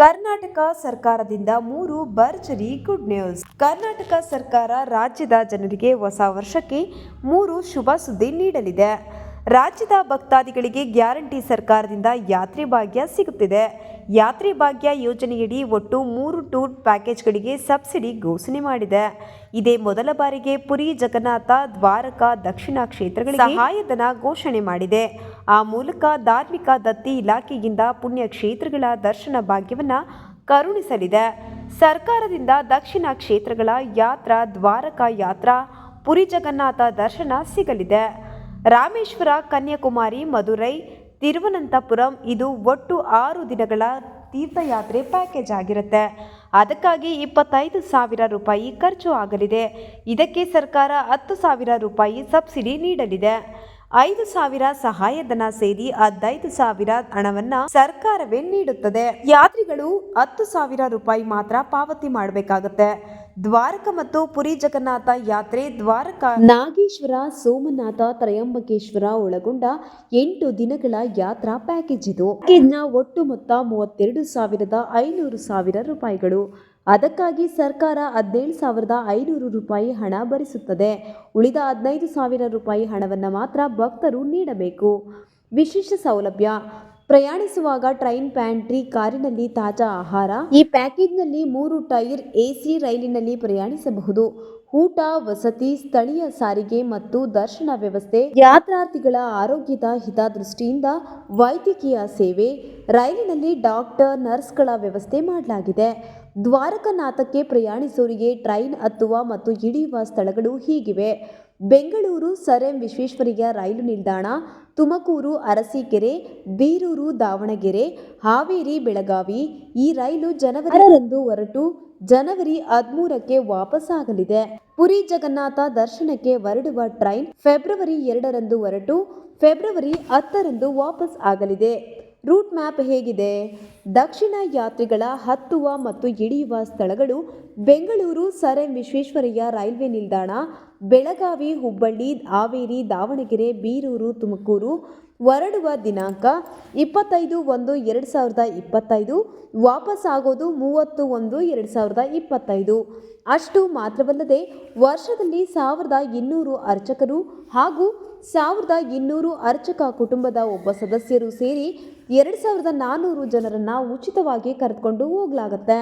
ಕರ್ನಾಟಕ ಸರ್ಕಾರದಿಂದ ಮೂರು ಭರ್ಜರಿ ಗುಡ್ ನ್ಯೂಸ್. ಕರ್ನಾಟಕ ಸರ್ಕಾರ ರಾಜ್ಯದ ಜನರಿಗೆ ಹೊಸ ವರ್ಷಕ್ಕೆ ಮೂರು ಶುಭ ಸುದ್ದಿ ನೀಡಲಿದೆ. ರಾಜ್ಯದ ಭಕ್ತಾದಿಗಳಿಗೆ ಗ್ಯಾರಂಟಿ ಸರ್ಕಾರದಿಂದ ಯಾತ್ರೆ ಭಾಗ್ಯ ಸಿಗುತ್ತಿದೆ. ಯಾತ್ರೆ ಭಾಗ್ಯ ಯೋಜನೆಯಡಿ ಒಟ್ಟು ಮೂರು ಟೂರ್ ಪ್ಯಾಕೇಜ್ಗಳಿಗೆ ಸಬ್ಸಿಡಿ ಘೋಷಣೆ ಮಾಡಿದೆ. ಇದೇ ಮೊದಲ ಬಾರಿಗೆ ಪುರಿ ಜಗನ್ನಾಥ ದ್ವಾರಕಾ ದಕ್ಷಿಣ ಕ್ಷೇತ್ರಗಳಿಗೆ ಸಹಾಯಧನ ಘೋಷಣೆ ಮಾಡಿದೆ. ಆ ಮೂಲಕ ಧಾರ್ಮಿಕ ದತ್ತಿ ಇಲಾಖೆಯಿಂದ ಪುಣ್ಯ ಕ್ಷೇತ್ರಗಳ ದರ್ಶನ ಭಾಗ್ಯವನ್ನು ಕರುಣಿಸಲಿದೆ. ಸರ್ಕಾರದಿಂದ ದಕ್ಷಿಣ ಕ್ಷೇತ್ರಗಳ ಯಾತ್ರಾ ದ್ವಾರಕಾ ಯಾತ್ರಾ, ಪುರಿ ಜಗನ್ನಾಥ ದರ್ಶನ ಸಿಗಲಿದೆ. ರಾಮೇಶ್ವರ ಕನ್ಯಾಕುಮಾರಿ ಮದುರೈ ತಿರುವನಂತಪುರಂ ಇದು ಒಟ್ಟು ಆರು ದಿನಗಳ ತೀರ್ಥಯಾತ್ರೆ ಪ್ಯಾಕೇಜ್ ಆಗಿರುತ್ತೆ. ಅದಕ್ಕಾಗಿ ಇಪ್ಪತ್ತೈದು ಸಾವಿರ ರೂಪಾಯಿ ಖರ್ಚು ಆಗಲಿದೆ. ಇದಕ್ಕೆ ಸರ್ಕಾರ ಹತ್ತು ಸಾವಿರ ರೂಪಾಯಿ ಸಬ್ಸಿಡಿ ನೀಡಲಿದೆ. ಐದು ಸಾವಿರ ಸಹಾಯಧನ ಸೇರಿ ಹದಿನೈದು ಸಾವಿರ ಹಣವನ್ನ ಸರ್ಕಾರವೇ ನೀಡುತ್ತದೆ. ಯಾತ್ರಿಗಳು ಹತ್ತು ಸಾವಿರ ರೂಪಾಯಿ ಮಾತ್ರ ಪಾವತಿ ಮಾಡಬೇಕಾಗುತ್ತೆ. ದ್ವಾರಕ ಮತ್ತು ಪುರಿ ಜಗನ್ನಾಥ ಯಾತ್ರೆ ದ್ವಾರಕ ನಾಗೇಶ್ವರ, ಸೋಮನಾಥ, ತ್ರಯಂಬಕೇಶ್ವರ ಒಳಗೊಂಡ ಎಂಟು ದಿನಗಳ ಯಾತ್ರಾ ಪ್ಯಾಕೇಜ್ ಇದು. ಪ್ಯಾಕೇಜ್ನ ಒಟ್ಟು ಮೊತ್ತ ಮೂವತ್ತೆರಡು ಸಾವಿರದ ಐನೂರು ಸಾವಿರ ರೂಪಾಯಿಗಳು. ಅದಕ್ಕಾಗಿ ಸರ್ಕಾರ ಹದಿನೇಳು ಸಾವಿರದ ಐನೂರು ರೂಪಾಯಿ ಹಣ ಭರಿಸುತ್ತದೆ. ಉಳಿದ ಹದಿನೈದು ಸಾವಿರ ರೂಪಾಯಿ ಹಣವನ್ನು ಮಾತ್ರ ಭಕ್ತರು ನೀಡಬೇಕು. ವಿಶೇಷ ಸೌಲಭ್ಯ ಪ್ರಯಾಣಿಸುವಾಗ ಟ್ರೈನ್ ಪ್ಯಾಂಟ್ರಿ ಕಾರಿನಲ್ಲಿ ತಾಜಾ ಆಹಾರ. ಈ ಪ್ಯಾಕೇಜ್ನಲ್ಲಿ ಮೂರು ಟೈರ್ ಎಸಿ ರೈಲಿನಲ್ಲಿ ಪ್ರಯಾಣಿಸಬಹುದು. ಊಟ, ವಸತಿ, ಸ್ಥಳೀಯ ಸಾರಿಗೆ ಮತ್ತು ದರ್ಶನ ವ್ಯವಸ್ಥೆ, ಯಾತ್ರಾರ್ಥಿಗಳ ಆರೋಗ್ಯದ ಹಿತದೃಷ್ಟಿಯಿಂದ ವೈದ್ಯಕೀಯ ಸೇವೆ, ರೈಲಿನಲ್ಲಿ ಡಾಕ್ಟರ್, ನರ್ಸ್ಗಳ ವ್ಯವಸ್ಥೆ ಮಾಡಲಾಗಿದೆ. ದ್ವಾರಕನಾಥಕ್ಕೆ ಪ್ರಯಾಣಿಸೋರಿಗೆ ಟ್ರೈನ್ ಹತ್ತುವ ಮತ್ತು ಇಳಿಯುವ ಸ್ಥಳಗಳು ಹೀಗಿವೆ. ಬೆಂಗಳೂರು ಸರ್ ಎಂ ವಿಶ್ವೇಶ್ವರಯ್ಯ ರೈಲು ನಿಲ್ದಾಣ, ತುಮಕೂರು ಅರಸೀಕೆರೆ, ಬೀರೂರು ದಾವಣಗೆರೆ, ಹಾವೇರಿ ಬೆಳಗಾವಿ ಈ ರೈಲು ಜನವರಿ ಆರರಂದು ಹೊರಟು ಜನವರಿ ಹದಿಮೂರಕ್ಕೆ ವಾಪಸ್ಸಾಗಲಿದೆ. ಪುರಿ ಜಗನ್ನಾಥ ದರ್ಶನಕ್ಕೆ ಹೊರಡುವ ಟ್ರೈನ್ ಫೆಬ್ರವರಿ ಎರಡರಂದು ಹೊರಟು, ಫೆಬ್ರವರಿ ಹತ್ತರಂದು ವಾಪಸ್ ಆಗಲಿದೆ ರೂಟ್ ಮ್ಯಾಪ್ ಹೇಗಿದೆ? ದಕ್ಷಿಣ ಯಾತ್ರಿಗಳ ಹತ್ತುವ ಮತ್ತು ಇಳಿಯುವ ಸ್ಥಳಗಳು Bengaluru, sir M Visvesvaraya railway ನಿಲ್ದಾಣ, ಬೆಳಗಾವಿ, ಹುಬ್ಬಳ್ಳಿ, ಹಾವೇರಿ, ದಾವಣಗೆರೆ, ಬೀರೂರು, ತುಮಕೂರು. ಹೊರಡುವ ದಿನಾಂಕ ಇಪ್ಪತ್ತೈದು ಒಂದು ಎರಡು ಸಾವಿರದ ಇಪ್ಪತ್ತೈದು, ವಾಪಸ್ ಆಗೋದು ಮೂವತ್ತು ಒಂದು ಎರಡು ಸಾವಿರದ ಇಪ್ಪತ್ತೈದು. ಅಷ್ಟು ಮಾತ್ರವಲ್ಲದೆ ವರ್ಷದಲ್ಲಿ ಸಾವಿರದ ಇನ್ನೂರು ಅರ್ಚಕರು ಹಾಗೂ ಸಾವಿರದ ಇನ್ನೂರು ಅರ್ಚಕ ಕುಟುಂಬದ ಒಬ್ಬ ಸದಸ್ಯರು ಸೇರಿ ಎರಡು ಸಾವಿರದ ನಾನ್ನೂರು ಜನರನ್ನು ಉಚಿತವಾಗಿ ಕರೆದುಕೊಂಡು ಹೋಗಲಾಗುತ್ತೆ.